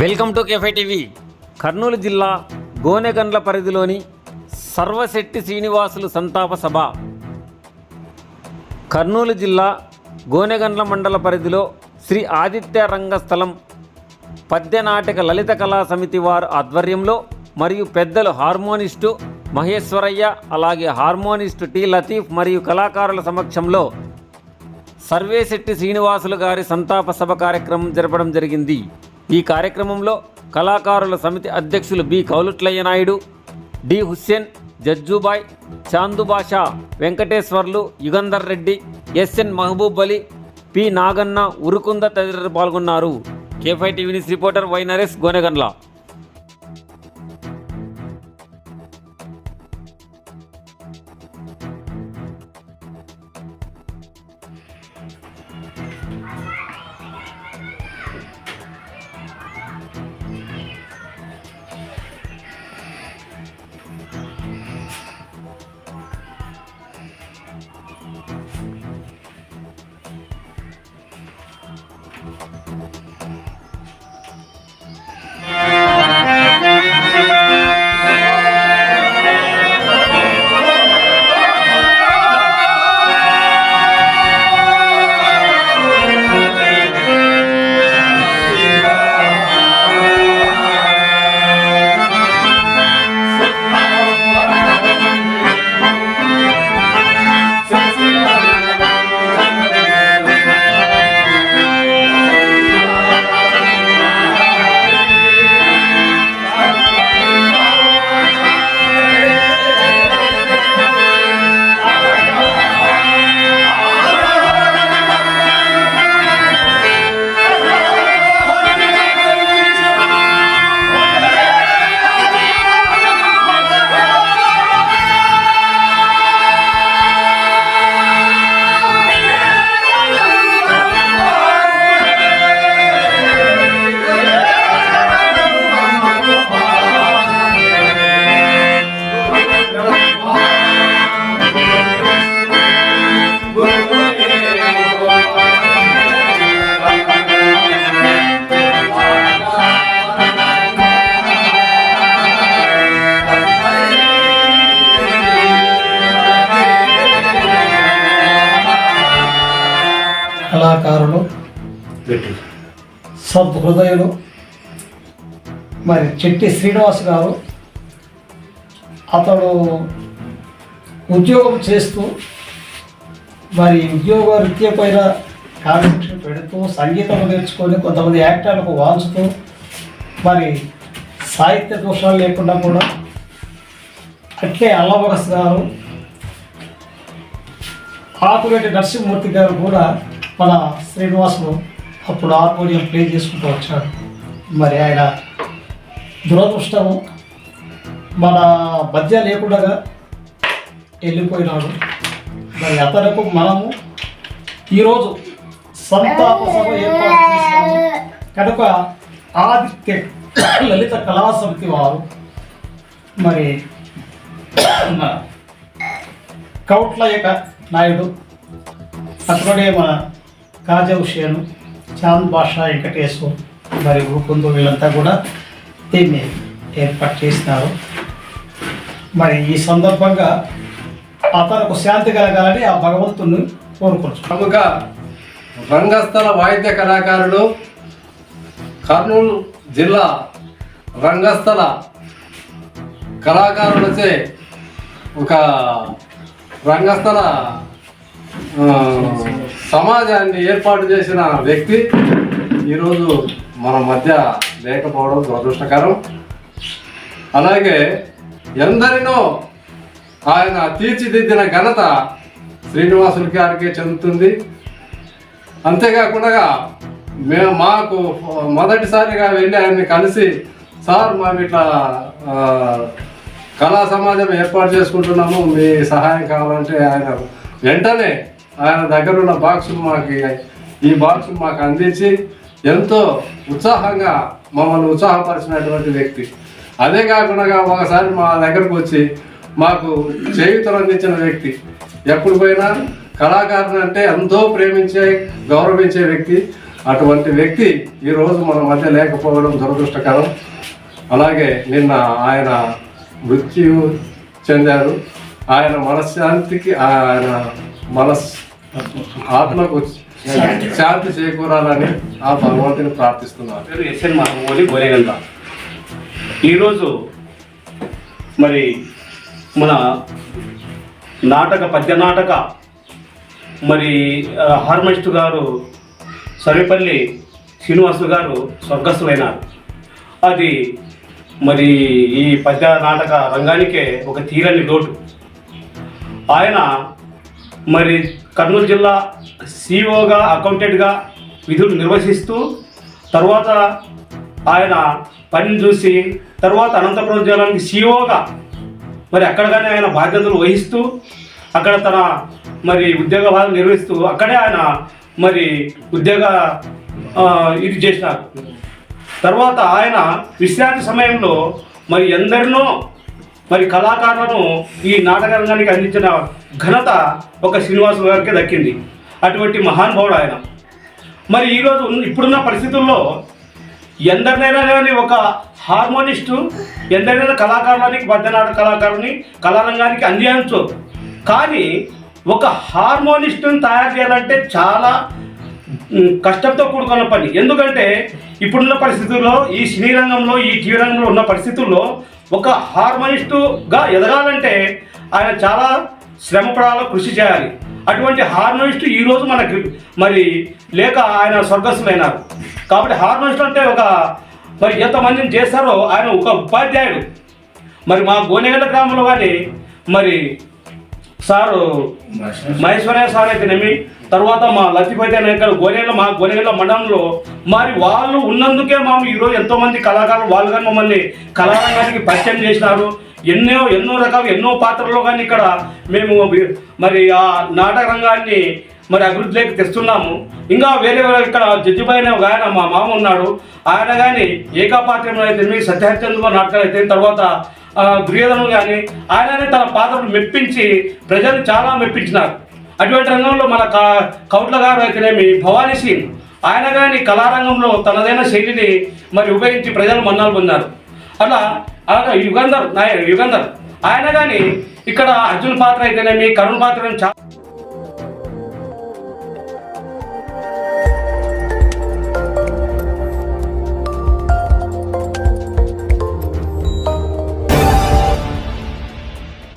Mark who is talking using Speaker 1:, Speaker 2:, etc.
Speaker 1: Welcome to కేఫై TV Kurnool జిల్లా గోనెగండ్ల పరిధిలోని సర్వశెట్టి శ్రీనివాసులు సంతాప సభ. కర్నూలు జిల్లా గోనెగండ్ల మండల పరిధిలో శ్రీ ఆదిత్య రంగస్థలం పద్యనాటక లలిత కళా సమితి వారు ఆధ్వర్యంలో మరియు పెద్దలు హార్మోనిస్టు మహేశ్వరయ్య అలాగే హార్మోనిస్టు టి లతీఫ్ మరియు కళాకారుల సమక్షంలో సర్వేశెట్టి శ్రీనివాసులు గారి సంతాప సభ కార్యక్రమం జరపడం జరిగింది. ఈ కార్యక్రమంలో కళాకారుల సమితి అధ్యక్షులు బి. కౌలుట్లయ్య నాయుడు డి. హుస్సేన్ జడ్జుబాయ్ చాందుబాషా వెంకటేశ్వర్లు యుగంధర్ రెడ్డి ఎస్ఎన్ మహబూబ్ అలీ పి. నాగన్న ఉరుకుంద తదితరులు పాల్గొన్నారు. కేఫై TV news reporter Y Naresh
Speaker 2: కళాకారులు సద్హృదయులు మరి చెట్టి శ్రీనివాస్ గారు అతడు ఉద్యోగం చేస్తూ మరి ఉద్యోగ రీత్యా పైన కాన్సన్ట్రేషన్ పెడుతూ సంగీతం నేర్చుకొని కొంతమంది యాక్టర్లకు వాంచుతూ మరి సాహిత్య దోషాలు లేకుండా కూడా అట్లే అల్లవరస్ గారు ఆకురెడ్డి నరసింహమూర్తి గారు కూడా మన శ్రీనివాసులు అప్పుడు హార్మోనియం ప్లే చేసుకుంటూ వచ్చాడు. మరి ఆయన దురదృష్టము మన మధ్య లేకుండా వెళ్ళిపోయినాడు. మరి అతనికి మనము ఈరోజు సంతాప సభ ఏర్పాటు చేసినాము కనుక ఆదిత్య లలిత కళా సమితి వారు మరి మన యొక్క నాయుడు అక్కడే మన కాజా హుషేను చాంద్ బాషా వెంకటేశ్వర్ మరి రూపంతో వీళ్ళంతా కూడా దీన్ని ఏర్పాటు చేసినారు. మరి ఈ సందర్భంగా అతనికి శాంతి కలగాలని ఆ భగవంతుని కోరుకోవచ్చు
Speaker 3: ప్రముఖ రంగస్థల వాయిద్య కళాకారులు కర్నూలు జిల్లా రంగస్థల కళాకారులచే ఒక రంగస్థల సమాజాన్ని ఏర్పాటు చేసిన వ్యక్తి ఈరోజు మన మధ్య లేకపోవడం దురదృష్టకరం. అలాగే ఎందరినో ఆయన తీర్చిదిద్దిన ఘనత శ్రీనివాసులు గారికే చెందుతుంది. అంతేకాకుండా మేము మాకు మొదటిసారిగా వెళ్ళి ఆయన్ని కలిసి సార్ మేము ఇట్లా కళా సమాజం ఏర్పాటు చేసుకుంటున్నాము మీ సహాయం కావాలంటే ఆయన వెంటనే ఆయన దగ్గర ఉన్న బాక్సులు మాకు ఈ బాక్సులు మాకు అందించి ఎంతో ఉత్సాహంగా మమ్మల్ని ఉత్సాహపరిచినటువంటి వ్యక్తి. అదే కాకుండా ఒకసారి మా దగ్గరకు వచ్చి మాకు చేయుతలు అందించిన వ్యక్తి. ఎప్పుడు పోయినా కళాకారుని అంటే ఎంతో ప్రేమించే గౌరవించే వ్యక్తి. అటువంటి వ్యక్తి ఈరోజు మన మధ్య లేకపోవడం దురదృష్టకరం. అలాగే నిన్న ఆయన మృత్యు చెందారు. ఆయన మనశ్శాంతికి ఆయన మనస్ ఆత్మకు శాంతి. చేకూరాలని ఆ భగవంతుని ప్రార్థిస్తున్నాను
Speaker 4: పేరు ఎస్ఎన్ మాధవోలి గోరేగంట. ఈరోజు మరి మన నాటక పద్య నాటక మరి హార్మనిస్ట్ గారు సర్వేపల్లి శ్రీనివాసులు గారు స్వర్గస్థులైనారు. అది మరి ఈ పద్య నాటక రంగానికే ఒక తీరని లోటు. ఆయన మరి కర్నూలు జిల్లా సిఇఓగా అకౌంటెంట్గా విధులు నిర్వహిస్తూ తర్వాత ఆయన పనిని చూసి తర్వాత అనంతపురం జిల్లాకి సిఓగా మరి అక్కడగానే ఆయన బాధ్యతలు వహిస్తూ అక్కడ తన మరి ఉద్యోగ బాధలు నిర్వహిస్తూ అక్కడే ఆయన మరి ఉద్యోగ ఇది చేసినారు తర్వాత ఆయన విశ్రాంతి సమయంలో మరి ఎందరినో మరి కళాకారులను ఈ నాటక రంగానికి అందించిన ఘనత ఒక శ్రీనివాసు గారికి దక్కింది. అటువంటి మహానుభావుడు ఆయన. మరి ఈరోజు ఇప్పుడున్న పరిస్థితుల్లో ఎందరినైనా కానీ ఒక హార్మోనిస్టు ఎందరినైనా కళాకారులని భద్రనాట కళాకారుని కళారంగానికి అందించు కానీ ఒక హార్మోనిస్టుని తయారు చేయాలంటే చాలా కష్టంతో కూడుకున్న పని. ఎందుకంటే ఇప్పుడున్న పరిస్థితుల్లో ఈ సినీ రంగంలో ఈ టీవీ రంగంలో ఉన్న పరిస్థితుల్లో ఒక హార్మోనిస్టుగా ఎదగాలంటే ఆయన చాలా శ్రమపడాలో కృషి చేయాలి. అటువంటి హార్మోనిస్టు ఈరోజు మనకి మరి లేక ఆయన స్వర్గస్థులైనారు. కాబట్టి హార్మోనిస్ట్ అంటే ఒక మరి ఎంతమందిని చేస్తారో ఆయన ఒక ఉపాధ్యాయుడు. మరి మా గోనెగండ గ్రామంలో కానీ మరి సారు మహేశ్వరయ్య సార్ అయితేనేమి తర్వాత మా లతిపతి అనే ఇక్కడ మా గోనెల మండలంలో మరి వాళ్ళు ఉన్నందుకే మేము ఈరోజు ఎంతోమంది కళాకారులు వాళ్ళు కానీ మమ్మల్ని కళారంగానికి పరిచయం చేసినారు. ఎన్నో ఎన్నో రకాల ఎన్నో పాత్రల్లో కానీ ఇక్కడ మేము మరి ఆ నాటక రంగాన్ని మరి అభివృద్ధిలోకి తెస్తున్నాము. ఇంకా వేరే వేరే ఇక్కడ జడ్జిబాయ్ అనే ఒక ఆయన మా మామ ఉన్నాడు. ఆయన కానీ ఏకాపాత్రంలో అయితే మీ సత్యహరిచంద్ర నాటకాలు అయితే తర్వాత దుర్యోధనులు కానీ ఆయననే తన పాత్రను మెప్పించి ప్రజలు చాలా మెప్పించినారు. అటువంటి రంగంలో మన కౌట్ల గారు అయితేనేమి భవానీ సింగ్. ఆయన కానీ కళారంగంలో తనదైన శైలిని మరి ఉపయోగించి ప్రజలు మన్నాలు పొందారు. అలా అలాగా యుగంధర్ నాయ యుగంధర్. ఆయన కానీ ఇక్కడ అర్జున్ పాత్ర అయితేనేమి కరుణ్ పాత్ర చాలా